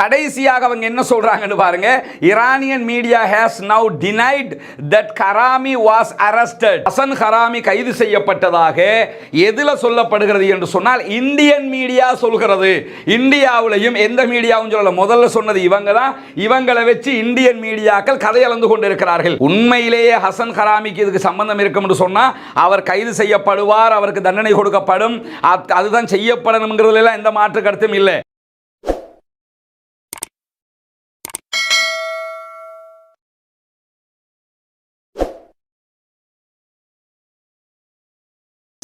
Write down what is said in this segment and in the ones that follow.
கடைசியாக அவங்க என்ன சொல்கிறாங்கன்னு பாருங்க. Iranian media has now denied that Karami was arrested Hassan Karami கைது செய்யப்பட்டதாக எதில் சொல்லப்படுகிறது என்று சொன்னால் இந்தியன் மீடியா சொல்கிறது. இந்தியாவிலையும் எந்த மீடியாவும் சொல்லல. முதல்ல சொன்னது இவங்க தான். இவங்களை வச்சு இந்தியன் மீடியாக்கள் கதையளந்து கொண்டிருக்கிறார்கள். உண்மையிலேயே ஹசன் ஹராமிக்கு இதுக்கு சம்பந்தம் இருக்கும் சொன்னால் அவர் கைது செய்யப்படுவார் அவருக்கு தண்டனை கொடுக்கப்படும். அதுதான் செய்யப்படணுங்கிறதுல எந்த மாற்று கருத்தும் இல்லை.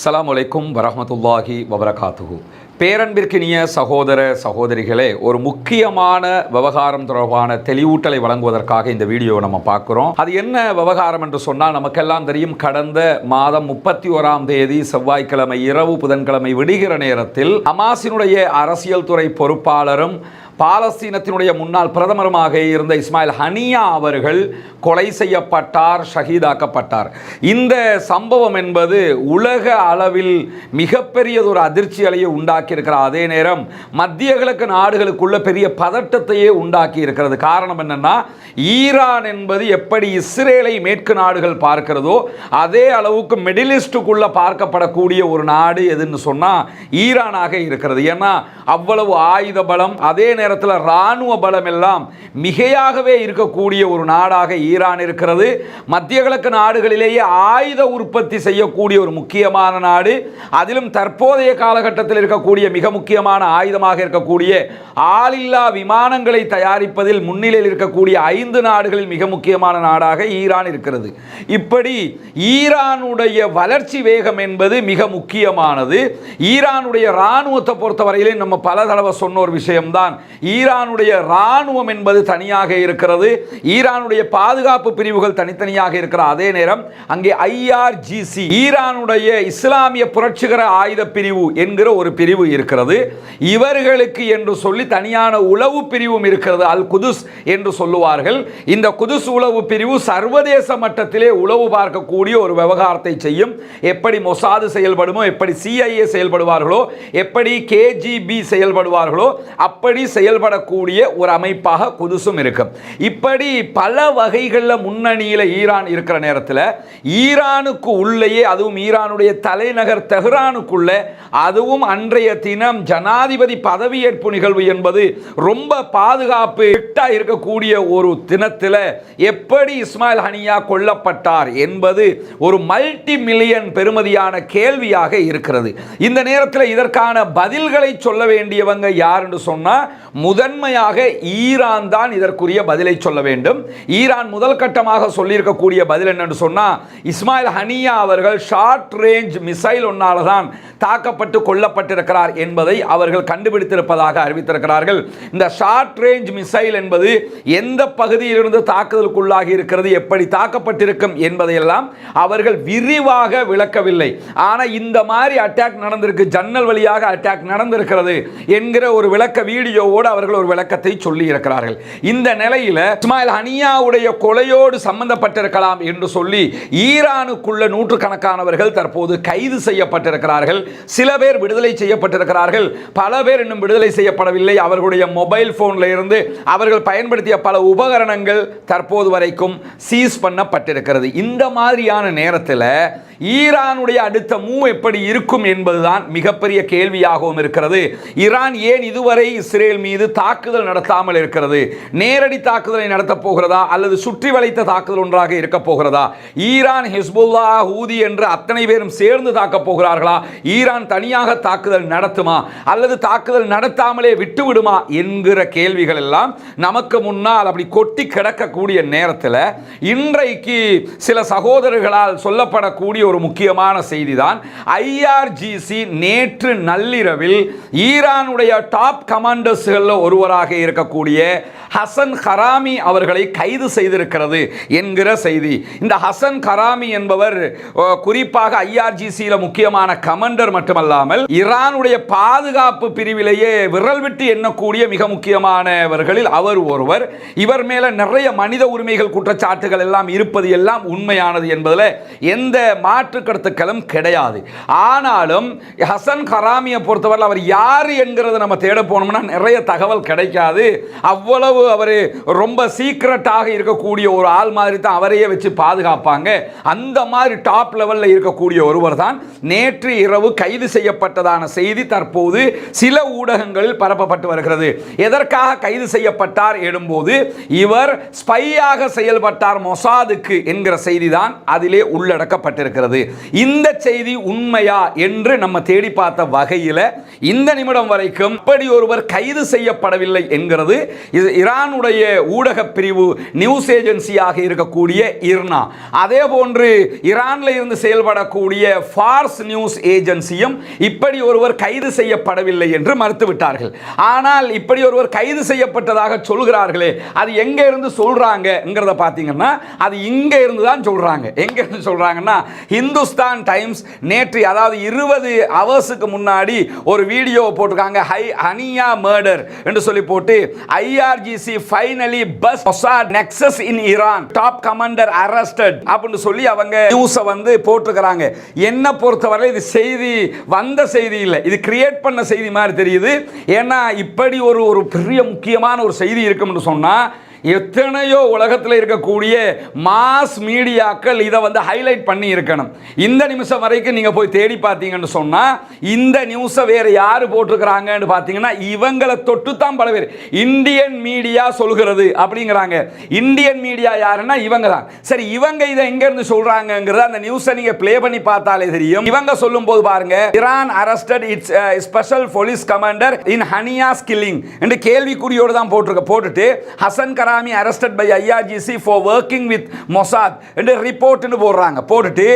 அஸ்ஸலாமு அலைக்கும் வரமத்துல்லாஹி வபரகாத்துகு பேரன்பிற்கினிய சகோதர சகோதரிகளே ஒரு முக்கியமான விவகாரம் தொடர்பான தெளிவூட்டலை வழங்குவதற்காக இந்த வீடியோவை நம்ம பார்க்குறோம். அது என்ன விவகாரம் என்று சொன்னால் நமக்கெல்லாம் தெரியும் கடந்த மாதம் முப்பத்தி ஓராம் தேதி செவ்வாய்க்கிழமை இரவு புதன்கிழமை விடுகிற நேரத்தில் அமாசினுடைய அரசியல் துறை பொறுப்பாளரும் பாலஸ்தீனத்தினுடைய முன்னாள் பிரதமருமாக இருந்த இஸ்மாயில் ஹனியா அவர்கள் கொலை செய்யப்பட்டார் ஷஹீதாக்கப்பட்டார். இந்த சம்பவம் என்பது உலக அளவில் மிகப்பெரியதொரு அதிர்ச்சி அலையை உண்டாக்கி இருக்கிற அதே நேரம் மத்திய கிழக்கு நாடுகளுக்குள்ள பெரிய பதட்டத்தையே உண்டாக்கி இருக்கிறது காரணம் என்னன்னா ஈரான் என்பது எப்படி இஸ்ரேலை மேற்கு நாடுகள் பார்க்கிறதோ அதே அளவுக்கு மிடில் ஈஸ்டுக்குள்ள பார்க்கப்படக்கூடிய ஒரு நாடு எதுன்னு சொன்னால் ஈரானாக இருக்கிறது. ஏன்னா அவ்வளவு ஆயுத பலம் அதே நேரம் நேரத்தில் இராணுவ பலம் எல்லாம் மிகையாகவே இருக்கக்கூடிய ஒரு நாடாக ஈரான் இருக்கிறது. மத்திய கிழக்கு நாடுகளிலேயே ஆயுத உற்பத்தி செய்யக்கூடிய ஒரு முக்கியமான நாடு. அதிலும் தற்போதைய காலகட்டத்தில் இருக்கக்கூடிய மிக முக்கியமான ஆயுதமாக இருக்கக்கூடிய ஆளில்லா விமானங்களை தயாரிப்பதில் முன்னிலையில் இருக்கக்கூடிய ஐந்து நாடுகளில் மிக முக்கியமான நாடாக ஈரான் இருக்கிறது. இப்படி ஈரானுடைய வளர்ச்சி வேகம் என்பது மிக முக்கியமானது. ஈரானுடைய இராணுவத்தை பொறுத்தவரையிலே நம்ம பல தடவை சொன்ன ஒரு விஷயம்தான். ஈரானுடைய இராணுவம் என்பது தனியாக இருக்கிறது. ஈரானுடைய பாதுகாப்பு பிரிவுகள் தனித்தனியாக இருக்கிற அதே நேரம் அங்கே ஐஆர்ஜிசி ஈரானுடைய இஸ்லாமிய புரட்சிகர ஆயுத பிரிவு என்கிற ஒரு பிரிவு இருக்கிறது. இவர்களுக்கு என்று சொல்லி தனியான உளவு பிரிவும் இருக்கிறது. அல் குதுஸ் என்று சொல்லுவார்கள். இந்த குதுஸ் உளவு பிரிவு சர்வதேச மட்டத்திலே உளவு பார்க்கக்கூடிய ஒரு விவகாரத்தை செய்யும். எப்படி மொசாது செயல்படுமோ எப்படி சிஐஏ செயல்படுவார்களோ எப்படி கேஜிபி செயல்படுவார்களோ அப்படி செயல்படக்கூடிய ஒரு அமைப்பாக குதுசும் இருக்கும் இப்படி பல வகைகளில் முன்னணியில் ஈரான் இருக்கிற நேரத்தில் ஈரானுக்கு உள்ளேயே அதுவும் ஈரானுடைய தலைநகர் தெஹ்ரானுக்குள்ளே அதுவும் அன்றைய தினம் ஜனாதிபதி பதவியேற்பு நிகழ்வு என்பது ரொம்ப பாதுகாப்பு இட்டாக இருக்கக்கூடிய ஒரு தினத்தில் எப்படி இஸ்மாயில் ஹனியா கொல்லப்பட்டார் என்பது ஒரு மல்டி மில்லியன் பெறுமதியான கேள்வியாக இருக்கிறது. இந்த நேரத்தில் இதற்கான பதில்களை சொல்ல வேண்டியவங்க யார் என்று சொன்னால் முதன்மையாக ஈரான் தான் இதற்குரிய பதிலை சொல்ல வேண்டும். ஈரான் முதல் கட்டமாக சொல்லியிருக்கக்கூடிய பதில் என்னன்னு சொன்னால் இஸ்மாயில் ஹனியா அவர்கள் ஷார்ட் ரேஞ்ச் மிசைல் ஒன்றால் தான் தாக்கப்பட்டு கொல்லப்பட்டிருக்கிறார் என்பதை அவர்கள் கண்டுபிடித்திருப்பதாக அறிவித்திருக்கிறார்கள். இந்த ஷார்ட் ரேஞ்ச் மிசைல் என்பது எந்த பகுதியிலிருந்து தாக்குதலுக்குள்ளாகி இருக்கிறது எப்படி தாக்கப்பட்டிருக்கும் என்பதையெல்லாம் அவர்கள் விரிவாக விளக்கவில்லை. ஆனால் இந்த மாதிரி அட்டாக் நடந்திருக்கு ஜன்னல் வழியாக அட்டாக் நடந்திருக்கிறது என்கிற ஒரு விளக்க வீடியோவோடு அவர்கள் ஒரு விளக்கத்தை சொல்லி இருக்கிறார்கள். இந்த நிலையில் இஸ்மாயில் ஹனியாவுடைய கொலையோடு சம்பந்தப்பட்டிருக்கலாம் என்று சொல்லி ஈரானுக்குள்ள நூற்றுக்கணக்கானவர்கள் தற்போது கைது செய்யப்பட்டிருக்கிறார்கள். சில பேர் விடுதலை செய்யப்பட்டிருக்கிறார்கள். பல பேர் இன்னும் விடுதலை செய்யப்படவில்லை. அவர்களுடைய மொபைல் போன்ல இருந்து அவர்கள் பயன்படுத்திய பல உபகரணங்கள் தற்போது வரைக்கும் சீஸ் பண்ணப்பட்டிருக்கிறது. இந்த மாதிரியான நேரத்தில் ஈரானுடைய அடுத்த மூ எப்படி இருக்கும் என்பதுதான் மிகப்பெரிய கேள்வியாகவும் இருக்கிறது. ஈரான் ஏன் இதுவரை இஸ்ரேல் மீது தாக்குதல் நடத்தாமல் இருக்கிறது. நேரடி தாக்குதலை நடத்தப் போகிறதா? அல்லது சுற்றி வளைத்த தாக்குதல் ஒன்றாக இருக்கப் போகிறதா? ஈரான் ஹிஸ்புல்லா ஹூதி என்று அத்தனை பேரும் சேர்ந்து தாக்கப் போகிறார்களா? ஈரான் தனியாக தாக்குதல் நடத்துமா? அல்லது தாக்குதல் நடத்தாமலே விட்டு விடுமா என்கிற கேள்விகள் எல்லாம் நமக்கு முன்னால் அப்படி கொட்டி கிடக்கக்கூடிய நேரத்தில் இன்றைக்கு சில சகோதரர்களால் சொல்லப்படக்கூடிய ஒரு முக்கியமான செய்தி தான் ஐஆர்ஜிசி நேற்று நள்ளிரவில் ஈரானுடைய டாப் கமாண்டர்ஸ்களில் ஒருவராக இருக்கக்கூடிய ஹசன் ஹராமி அவர்களை கைது செய்திருக்கிறது என்கிற செய்தி. இந்த ஹசன் ஹராமி என்பவர் குறிப்பாக ஐஆர்ஜிசியில் முக்கியமான கமண்டர் மட்டுமல்லாமல் ஈரானுடைய பாதுகாப்பு பிரிவிலேயே விரல் விட்டு எண்ணக்கூடிய மிக முக்கியமானவர்களில் அவர் ஒருவர். இவர் மேல நிறைய மனித உரிமைகள் குற்றச்சாட்டுகள் எல்லாம் இருப்பது எல்லாம் உண்மையானது என்பதில் எந்த மாற்று கருத்துக்களும் கிடையாது. ஆனாலும் ஹசன் கராமியை பொறுத்தவரை அவர் யார் என்கிறது நம்ம தேட போனோம்னா நிறைய தகவல் கிடைக்காது. அவ்வளவு அவர் ரொம்ப சீக்ரெட்டாக இருக்கக்கூடிய ஒரு ஆள் மாதிரி தான் அவரையே வச்சு பாதுகாப்பாங்க. அந்த மாதிரி டாப் லெவலில் இருக்கக்கூடிய ஒருவர் தான் நேற்று இரவு கைது செய்யப்பட்டதான செய்தி தற்போது சில ஊடகங்களில் பரப்பப்பட்டு வருகிறது. எதற்காக கைது செய்யப்பட்டார் எனும்போது இவர் ஸ்பையாக செயல்பட்டார் மொசாதுக்கு என்கிற செய்தி தான் அதிலே உள்ளடக்கப்பட்டிருக்கிறது. இந்த செய்தி உண்மையா என்று நம்ம தேடி பார்த்த வகையில் இந்த நிமிடம் வரைக்கும் இப்படி ஒருவர் கைது செய்யப்படவில்லை என்கிறது. ஈரானுடைய ஊடக பிரிவு நியூஸ் ஏஜென்சியாக இருக்கக்கூடிய இர்னா. அதே போன்று ஈரானில் இருந்து செயல்படக்கூடிய ஃபார்ஸ் நியூஸ் ஏஜென்சியும் இப்படி ஒருவர் கைது செய்யப்படவில்லை என்று மறுத்துவிட்டார்கள். ஆனால் இப்படி ஒருவர் கைது செய்யப்பட்டதாக சொல்கிறார்களே அது எங்கே இருந்து சொல்கிறாங்கங்கிறத பார்த்தீங்கன்னா அது இங்கே இருந்து தான் சொல்கிறாங்க எங்கே இருந்து சொல்கிறாங்கன்னா ஹிந்துஸ்தான் டைம்ஸ் நேற்று அதாவது இருபது அவர்ஸுக்கு முன்னாடி ஒரு வீடியோ போட்டிருக்காங்க ஹை ஹனியா மர்டர் என்று சொல்லி போட்டு IRG IRGC finally busts Mossad nexus in Iran top commander arrested அப்படின்னு சொல்லி அவங்க நியூஸை வந்து போட்டிருக்கிறாங்க. என்ன பொறுத்தவரை இது செய்தி வந்த செய்தி இல்லை. இது கிரியேட் பண்ண செய்தி மாதிரி தெரியுது. ஏன்னா இப்படி ஒரு ஒரு பெரிய முக்கியமான ஒரு செய்தி இருக்கும்னு சொன்னால் எத்தனையோ உலகத்தில் இருக்கக்கூடிய மாஸ் மீடியாக்கள் இதை வந்து ஹைலைட் பண்ணி இருக்கணும் இந்த நிமிஷம் வரைக்கும் நீங்கள் போய் தேடி பார்த்தீங்கன்னு சொன்னால் இந்த நியூஸை வேறு யார் போட்டிருக்கிறாங்கன்னு பார்த்தீங்கன்னா இவங்களை தொட்டு தான் பல பேர். இந்தியன் மீடியா சொல்கிறது அப்படிங்கிறாங்க. இந்தியன் மீடியா யாருன்னா இவங்க தான் சரி இவங்க இதை எங்கேருந்து சொல்கிறாங்கங்கிறத அந்த நியூஸை நீங்கள் ப்ளே பண்ணி பார்த்தாலே தெரியும். இவங்க சொல்லும்போது பாருங்க Iran arrested its special police commander in Haniyeh's killing என்று கேள்விக்குறியோடு தான் போட்டிருக்க போட்டுட்டு Hassan Karami arrested by IRGC for working with Mossad என்று ரிப்போர்ட்னு போடுறாங்க. போட்டுட்டு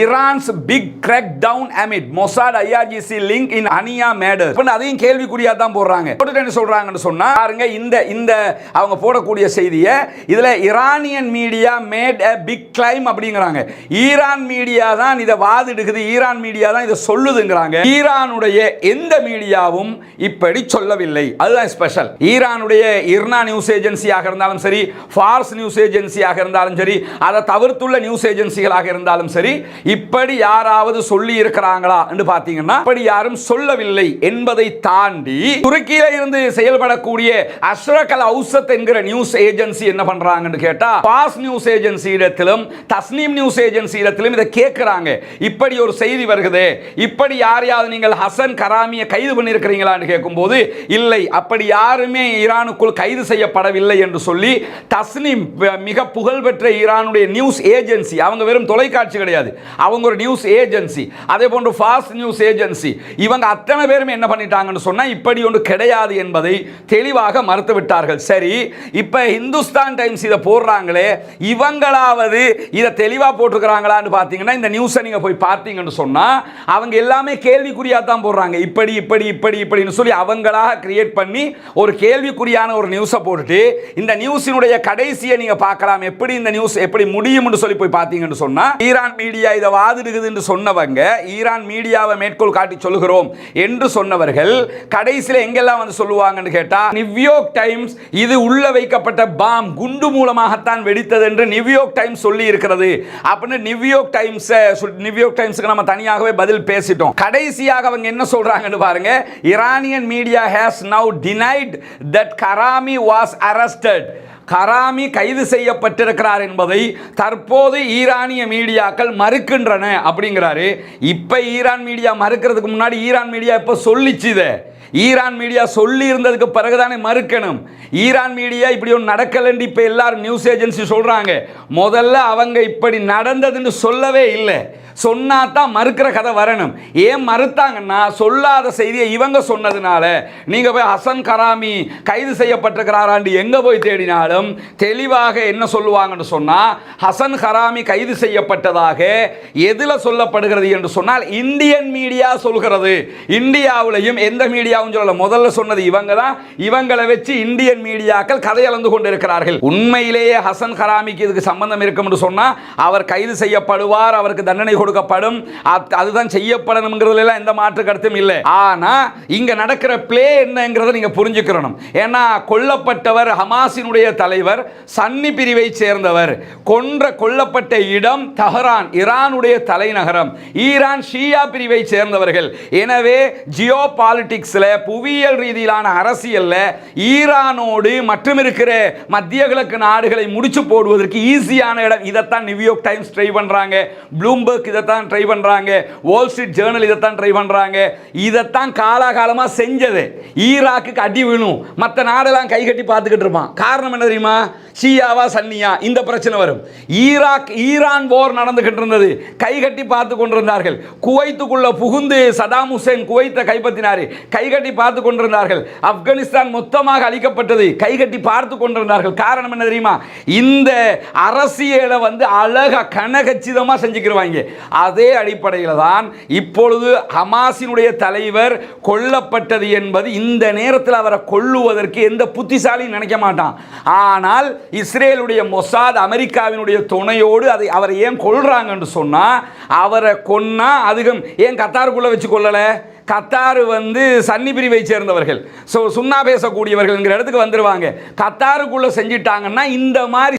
Iran's big crackdown amid Mossad IRGC link in Haniyeh matter இப்போ அதையும் கேள்விக்குறியா தான் போடுறாங்க. போட்டுட்டு என்ன சொல்றாங்கன்னு சொன்னா பாருங்க இந்த இந்த அவங்க போடக்கூடிய செய்தியை இதில் Iranian media made a big claim அப்படிங்கிறாங்க. ஈரான் மீடியா தான் இதை வாதிடுக்குது ஈரான் மீடியா தான் இதை சொல்லுதுங்கிறாங்க. ஈரானுடைய எந்த மீடியாவும் இப்படி சொல்லவில்லை. அதுதான் ஸ்பெஷல் ஈரானுடைய இர்னா நியூஸ் ஏஜென்சியாக இருந்தாலும் சரி ஃபார்ஸ் நியூஸ் ஏஜென்சியாக இருந்தாலும் சரி அதை தவிர்த்துள்ள நியூஸ் ஏஜென்சிகளாக இருந்தாலும் சரி இப்படி யாராவது சொல்லி இருக்கிறாங்களா என்று பார்த்தீங்கன்னா இப்படி யாரும் சொல்லவில்லை என்பதை தாண்டி துருக்கியில இருந்து செயல்படக்கூடிய அஷ்ரகல் அவுசத் என்கிற நியூஸ் ஏஜென்சி என்ன பண்றாங்கன்னு கேட்டா பாஸ் நியூஸ் ஏஜென்சி இடத்திலும் தஸ்னீம் நியூஸ் ஏஜென்சி இடத்திலும் இதை கேட்கிறாங்க. இப்படி ஒரு செய்தி வருகிறது இப்படி யாரையாவது நீங்கள் ஹசன் கராமியை கைது பண்ணியிருக்கிறீங்களான்னு கேட்கும்போது இல்லை அப்படி யாருமே ஈரானுக்குள் கைது செய்யப்படவில்லை என்று சொல்லி தஸ்னீம் மிக புகழ்பெற்ற ஈரானுடைய நியூஸ் ஏஜென்சி அவங்க வெறும் தொலைக்காட்சி கிடையாது. அவங்க ஒரு நியூஸ் ஏஜென்சி அதே போன்று ஃபாஸ்ட் நியூஸ் ஏஜென்சி இவங்க அத்தனை பேரும் என்ன பண்ணிட்டாங்கன்னு சொன்னா இப்படி ஒன்று கிடையாது என்பதை தெளிவாக மறுத்து விட்டார்கள் சரி இப்போ ஹிந்துஸ்தான் டைம்ஸ் இதை போடுறாங்களே இவங்களாவது இதை தெளிவாக போட்டிருக்கிறாங்களான்னு பார்த்தீங்கன்னா இந்த நியூஸை நீங்கள் போய் பார்த்தீங்கன்னு சொன்னால் அவங்க எல்லாமே கேள்விக்குறியாக தான் போடுறாங்க. இப்படி இப்படி இப்படி இப்படின்னு சொல்லி அவங்களாக கிரியேட் பண்ணி ஒரு கேள்விக்குறியான ஒரு நியூஸை போட்டுட்டு இந்த நியூஸினுடைய கடைசியை நீங்கள் பார்க்கலாம். எப்படி இந்த நியூஸ் எப்படி முடியும்னு சொல்லி போய் பார்த்தீங்கன்னு சொன்னால் ஈரான் மீடியா இதை வாதிடுகுதுன்னு சொன்னவங்க ஈரான் மீடியாவை மேற்கோள் காட்டி சொல்கிறோம் என்று சொன்னவர்கள் கடைசியில் எங்கெல்லாம் வந்து சொல்லுவாங்கன்னு கேட்டா நியூயோர்க் டைம்ஸ் இது உள்ள வைக்கப்பட்ட பாம் குண்டு மூலமாகத்தான் வெடித்தது என்று நியூயோர்க் டைம்ஸ் சொல்லி இருக்கிறது. அப்படின்னு நியூயோர்க் டைம்ஸ் நியூயோர்க் டைம்ஸ்க்கு நம்ம தனியாகவே பதில் பேசிட்டோம். கடைசியாக அவங்க என்ன சொல்றாங்கன்னு பாருங்க Iranian media has now denied that Karami was arrested Karami கைது செய்யப்பட்டிருக்கிறார் என்பதை தற்போது ஈரானிய மீடியாக்கள் மறுக்கின்றன அப்படிங்கிறாரு. இப்போ ஈரான் மீடியா மறுக்கிறதுக்கு முன்னாடி ஈரான் மீடியா இப்போ சொல்லிச்சு இதை. ஈரான் மீடியா சொல்லி இருந்ததுக்கு பிறகுதானே மறுக்கணும். ஈரான் மீடியா இப்படி ஒன்று நடக்கலன்னு இப்போ எல்லாரும் நியூஸ் ஏஜென்சி சொல்கிறாங்க முதல்ல அவங்க இப்படி நடந்ததுன்னு சொல்லவே இல்லை. சொன்னா தான் மறுக்கிற கதை வரணும். ஏன் மறுத்தாங்கன்னா சொல்லாத செய்தியை இவங்க சொன்னதுனால நீங்க போய் ஹசன் கராமி கைது செய்யப்பட்டிருக்கிறாராண்டு எங்கே போய் தேடினாலும் தெளிவாக என்ன சொல்லுவாங்கன்னு சொன்னால் ஹசன் கராமி கைது செய்யப்பட்டதாக எதில் சொல்லப்படுகிறது என்று சொன்னால் இந்தியன் மீடியா சொல்கிறது. இந்தியாவிலையும் எந்த மீடியா மீடியாவும் சொல்லல முதல்ல சொன்னது இவங்க தான். இவங்களை வச்சு இந்தியன் மீடியாக்கள் கதையளந்து கொண்டிருக்கிறார்கள். உண்மையிலேயே ஹசன் ஹராமிக்கு இதுக்கு சம்பந்தம் இருக்கும் என்று சொன்னா அவர் கைது செய்யப்படுவார் அவருக்கு தண்டனை கொடுக்கப்படும். அதுதான் செய்யப்படணுங்கிறதுல எந்த மாற்று கருத்தும் இல்லை. ஆனால் இங்கே நடக்கிற பிளே என்னங்கிறத நீங்கள் புரிஞ்சுக்கிறணும். ஏன்னா கொல்லப்பட்டவர் ஹமாஸினுடைய தலைவர் சன்னி பிரிவை சேர்ந்தவர். கொன்ற கொல்லப்பட்ட இடம் தஹரான் ஈரானுடைய தலைநகரம். ஈரான் ஷியா பிரிவை சேர்ந்தவர்கள். எனவே ஜியோ பாலிட்டிக்ஸில் புவியியல் ரீதியிலான அரசியலில் ஈரானோடு மற்றும் இருக்கிற மத்திய கிழக்கு நாடுகளை முடிச்சு போடுவதற்கு ஈஸியான இடம். இதைத்தான் நியூயார்க் டைம்ஸ் ட்ரை பண்ணுறாங்க ப்ளூம்பர்க் இதைத்தான் ட்ரை பண்ணுறாங்க வால் ஸ்ட்ரீட் ஜேர்னல் இதைத்தான் ட்ரை பண்ணுறாங்க இதைத்தான் காலாகாலமாக செஞ்சது. ஈராக்குக்கு அடி விழும். மற்ற நாடெல்லாம் கை கட்டி பார்த்துக்கிட்டு இருப்பான். காரணம் என்ன தெரியுமா? ஷியாவா சன்னியா இந்த பிரச்சனை வரும். ஈராக் ஈரான் போர் நடந்துகிட்டு இருந்தது. கை கட்டி பார்த்து கொண்டிருந்தார்கள். குவைத்துக்குள்ள புகுந்து சதாம் ஹுசேன் குவைத்தை கைப்பற்றினார். கை கட்டி பார்த்து கொண்டிருந்தார்கள். ஆப்கானிஸ்தான் மொத்தமாக அழிக்கப்பட்டது. கை கட்டி பார்த்து கொண்டிருந்தார்கள். காரணம் என்ன தெரியுமா? இந்த அரசியலை வந்து அழக கனகச்சிதமா செஞ்சுக்கிருவாங்க. அதே அடிப்படையில் தான் இப்பொழுது ஹமாஸினுடைய தலைவர் கொல்லப்பட்டது என்பது இந்த நேரத்தில் அவரை கொல்லுவதற்கு எந்த புத்திசாலியும் நினைக்க மாட்டான். ஆனால் இஸ்ரேலுடைய மொசாத் அமெரிக்காவினுடைய துணையோடு அதை அவரை ஏன் கொள்றாங்கன்னு சொன்னா அவரை கொன்னா அதுக்கும் ஏன் கத்தாருக்குள்ள வச்சு கொள்ளலை கத்தார் வந்து சன்னி பிரிவை சேர்ந்தவர்கள். ஸோ சுண்ணா பேசக்கூடியவர்கள்ங்கிற இடத்துக்கு வந்துடுவாங்க கத்தாருக்குள்ளே செஞ்சிட்டாங்கன்னா இந்த மாதிரி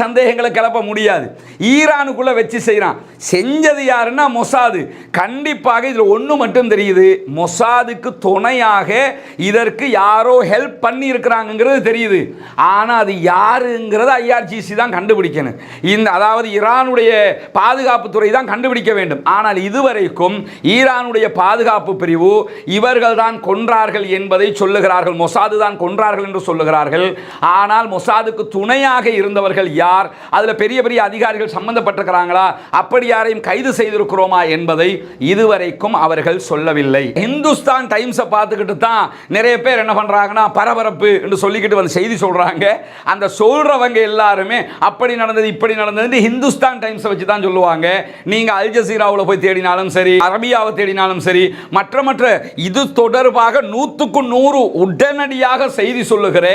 சந்தேகங்களை கிளப்ப முடியாது. ஈரானுக்குள்ள வச்சு செய்கிறான் செஞ்சது யாருன்னா மொசாது. கண்டிப்பாக இதில் ஒன்று மட்டும் தெரியுது. மொசாதுக்கு துணையாக இதற்கு யாரோ ஹெல்ப் பண்ணி இருக்கிறாங்கிறது தெரியுது. ஆனால் அது யாருங்கிறத ஐஆர்ஜிசி தான் கண்டுபிடிக்கணும். இந்த அதாவது ஈரானுடைய பாதுகாப்பு துறை தான் கண்டுபிடிக்க வேண்டும். ஆனால் இதுவரைக்கும் ஈரானுடைய பாதுகாப்பு பிரிவு இவர்கள் தான் கொன்றார்கள் என்பதை சொல்லுகிறார்கள். மொசாது தான் கொன்றார்கள் என்று சொல்லுகிறார்கள். ஆனால் மொசாதுக்கு துணையாக இருந்தவர்கள் யார்? அதில் பெரிய பெரிய அதிகாரிகள் சம்பந்தப்பட்டிருக்கிறாங்களா? அப்படி யாரையும் கைது செய்திருக்கிறோமா என்பதை இதுவரைக்கும் அவர்கள் சொல்லவில்லை. இந்துஸ்தான் டைம்ஸை பார்த்துக்கிட்டு தான் நிறைய பேர் என்ன பண்றாங்கன்னா பரபரப்பு என்று சொல்லிக்கிட்டு வந்து செய்தி சொல்றாங்க. அந்த சொல்றவங்க எல்லாருமே அப்படி நடந்தது இப்படி நடந்தது ஹிந்துஸ்தான் டைம்ஸை வச்சு தான் சொல்லுவாங்க. நீங்க அல் ஜசீராவில் போய் தேடினாலும் சரி அரபியாவை தேடினாலும் சரி மற்ற மற்ற இது தொடர்பாக நூற்றுக்கு நூறு உடனடியாக செய்தி சொல்லுகிற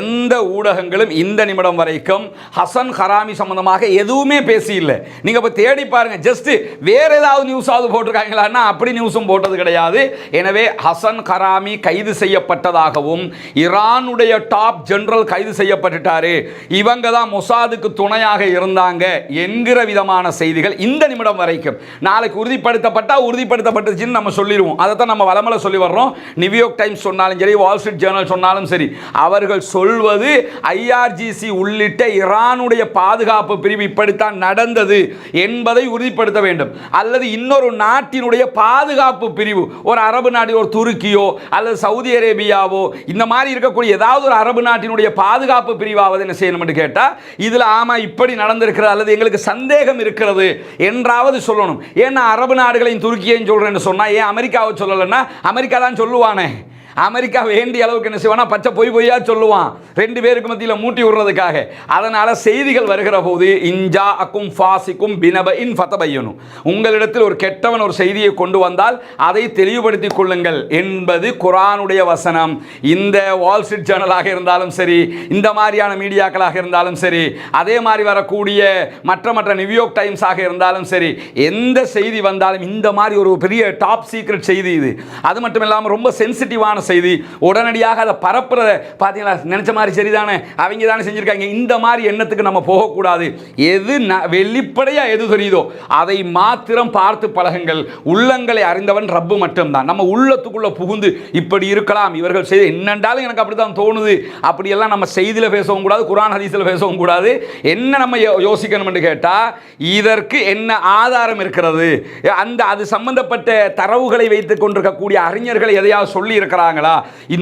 எந்த ஊடகங்களும் இந்த நிமிடம் வரைக்கும் ஹசன் ஹராமி சம்மந்தமாக எதுவுமே பேசி இல்லை நீங்கள் இப்போ தேடி பாருங்கள் ஜஸ்ட்டு வேறு ஏதாவது நியூஸாவது போட்டிருக்காங்களான்னா அப்படி நியூஸும் போட்டது கிடையாது. எனவே ஹசன் கராமி கைது செய்யப்பட்டதாகவும் ஈரானுடைய டாப் ஜெனரல் கைது செய்யப்பட்டுட்டாரு. இவங்க தான் மொசாதுக்கு துணையாக இருந்தாங்க என்கிற விதமான செய்திகள் இந்த நிமிடம் வரைக்கும். நாளைக்கு உறுதிப்படுத்தப்பட்டால் உறுதிப்படுத்தப்பட்டுச்சுன்னு நம்ம சொல்லிடுவோம். அதை தான் நம்ம வளமலை சொல்லி வர்றோம். நியூயார்க் டைம்ஸ் சொன்னாலும் சரி வால் ஸ்ட்ரீட் ஜேர்னல் சொன்னாலும் சரி அவர்கள் சொல்வது ஐஆர்ஜிசி உள்ளிட்ட ஈரானுடைய பாதுகாப்பு பிரிவு இப்படித்தான் நடந்தது என்பதை உறுதிப்படுத்த வேண்டும். அல்லது இன்னொரு நாட்டினுடைய பாதுகாப்பு பிரிவு ஒரு அரபு நாட்டில் ஒரு துருக்கியோ அல்லது சவுதி அரேபியாவோ இந்த மாதிரி இருக்கக்கூடிய ஏதாவது ஒரு அரபு நாட்டினுடைய பாதுகாப்பு பிரிவாவது என்ன செய்யணும் என்று கேட்டால் இதில் ஆமாம் இப்படி நடந்திருக்கிறது அல்லது எங்களுக்கு சந்தேகம் இருக்கிறது என்றாவது சொல்லணும். ஏன்னா அரபு நாடுகளையும் துருக்கியையும் சொல்கிறேன்னு சொன்னால் ஏன் அமெரிக்காவை சொல்லலைன்னா அமெரிக்கா தான் சொல்லுவானே. அமெரிக்கா வேண்டிய அளவுக்கு என்ன செய்வானா பச்சை பொய் பொய்யா சொல்லுவான். ரெண்டு பேருக்கு மத்தியில் மூட்டி விடுறதுக்காக. அதனால் செய்திகள் வருகிற போது இஞ்சா அக்கும் ஃபாசிக்கும் பினப இன் ஃபத்தபையனும் உங்களிடத்தில் ஒரு கெட்டவன் ஒரு செய்தியை கொண்டு வந்தால் அதை தெளிவுபடுத்திக் கொள்ளுங்கள் என்பது குரானுடைய வசனம். இந்த வால் ஸ்ட்ரீட் ஜேர்னலாக இருந்தாலும் சரி இந்த மாதிரியான மீடியாக்களாக இருந்தாலும் சரி அதே மாதிரி வரக்கூடிய மற்ற மற்ற நியூயார்க் டைம்ஸாக இருந்தாலும் சரி எந்த செய்தி வந்தாலும் இந்த மாதிரி ஒரு பெரிய டாப் சீக்ரெட் செய்தி இது. அது மட்டும் இல்லாமல் ரொம்ப சென்சிட்டிவான செய்தி. உடனடியாக அதை பரப்புறத பார்த்தீங்களா? நினைச்ச மாதிரி சரிதானே? அவங்க தானே செஞ்சுருக்காங்க. இந்த மாதிரி எண்ணத்துக்கு நம்ம போகக்கூடாது. எது ந வெளிப்படையாக எது தெரியுதோ அதை மாத்திரம் பார்த்து பழகுங்கள். உள்ளங்களை அறிந்தவன் ரப்பு மட்டும்தான். நம்ம உள்ளத்துக்குள்ளே புகுந்து இப்படி இருக்கலாம். இவர்கள் செய்து என்னென்றாலும் எனக்கு அப்படி தான் தோணுது. அப்படியெல்லாம் நம்ம செய்தியில் பேசவும் கூடாது குரான் ஹதீஸில் பேசவும் கூடாது. என்ன நம்ம யோசிக்கணும்னு கேட்டால் இதற்கு என்ன ஆதாரம் இருக்கிறது? அந்த அது சம்பந்தப்பட்ட தரவுகளை வைத்துக் கொண்டிருக்கக்கூடிய அறிஞர்கள் எதையாவது சொல்லி இருக்கிறாங்க. சொல்றாங்களா?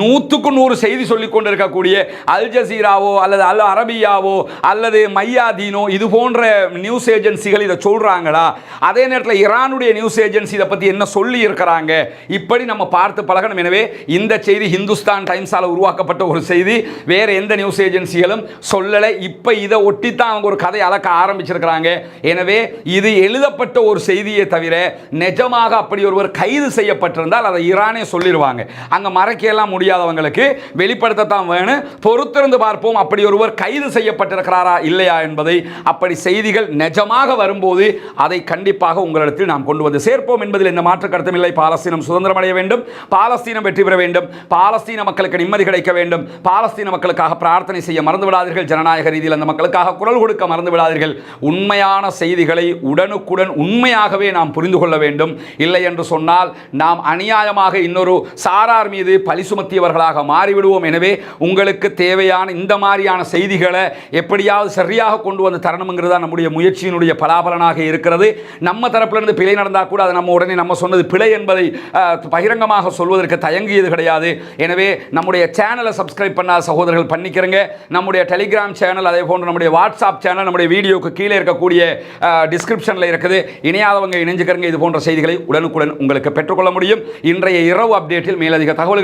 நூற்றுக்கு நூறு செய்தி சொல்லிக் கொண்டிருக்கக்கூடிய அல் ஜசீராவோ அல்லது அல் அரபியாவோ அல்லது மையாதீனோ இது போன்ற நியூஸ் ஏஜென்சிகள் இதை சொல்கிறாங்களா அதே நேரத்தில் ஈரானுடைய நியூஸ் ஏஜென்சி இதை பற்றி என்ன சொல்லி இருக்கிறாங்க? இப்படி நம்ம பார்த்து பழகணும். எனவே இந்த செய்தி ஹிந்துஸ்தான் டைம்ஸால் உருவாக்கப்பட்ட ஒரு செய்தி. வேறு எந்த நியூஸ் ஏஜென்சிகளும் சொல்லலை. இப்போ இதை ஒட்டித்தான் அவங்க ஒரு கதை அளக்க ஆரம்பிச்சிருக்கிறாங்க. எனவே இது எழுதப்பட்ட ஒரு செய்தியை தவிர நிஜமாக அப்படி ஒருவர் கைது செய்யப்பட்டிருந்தால் அதை ஈரானே சொல்லிடுவாங்க. அங்கே மறைக்கலாம் முடியாதவங்களுக்கு வெளிப்படுத்தத்தான் வேணும். பொறுத்திருந்து பார்ப்போம் அப்படி ஒருவர் கைது செய்யப்பட்டிருக்கிறாரா இல்லையா என்பதை. அப்படி செய்திகள் நிஜமாக வரும்போது அதை கண்டிப்பாக உங்களிடத்தில் நாம் கொண்டு வந்து சேர்ப்போம் என்பதில் எந்த மாற்று கருத்தும் இல்லை. பாலஸ்தீனம் சுதந்திரம் அடைய வேண்டும். பாலஸ்தீனம் வெற்றி பெற வேண்டும். பாலஸ்தீன மக்களுக்கு நிம்மதி கிடைக்க வேண்டும். பாலஸ்தீன மக்களுக்காக பிரார்த்தனை செய்ய மறந்து விடாதீர்கள் ஜனநாயக ரீதியில் அந்த மக்களுக்காக குரல் கொடுக்க மறந்து விடாதீர்கள் உண்மையான செய்திகளை உடனுக்குடன் உண்மையாகவே நாம் புரிந்து கொள்ள வேண்டும். இல்லை என்று சொன்னால் நாம் அநியாயமாக இன்னொரு சாரார் மீது பழி சுமத்தியவர்களாக மாறிவிடுவோம். எனவே உங்களுக்கு தேவையான இந்த மாதிரியான செய்திகளை எப்படியாவது சரியாக கொண்டு வந்து தரணுங்கிறது தான் நம்முடைய முயற்சியினுடைய பலாபலனாக இருக்கிறது. நம்ம தரப்பிலிருந்து பிழை நடந்தால் கூட அதை நம்ம உடனே நம்ம சொன்னது பிழை என்பதை பகிரங்கமாக சொல்வதற்கு தயங்கியது கிடையாது. எனவே நம்முடைய சேனலை சப்ஸ்கிரைப் பண்ணாத சகோதரர்கள் பண்ணிக்கிறங்க. நம்முடைய டெலிகிராம் சேனல் அதே போன்று நம்முடைய வாட்ஸ்அப் சேனல் நம்முடைய வீடியோக்கு கீழே இருக்கக்கூடிய டிஸ்கிரிப்ஷனில் இருக்குது. இணையாதவங்க இணைஞ்சுக்கிறங்க. இது போன்ற செய்திகளை உடனுக்குடன் உங்களுக்கு பெற்றுக்கொள்ள முடியும். இன்றைய இரவு அப்டேட்டில் மேலதிக தகவல்கள்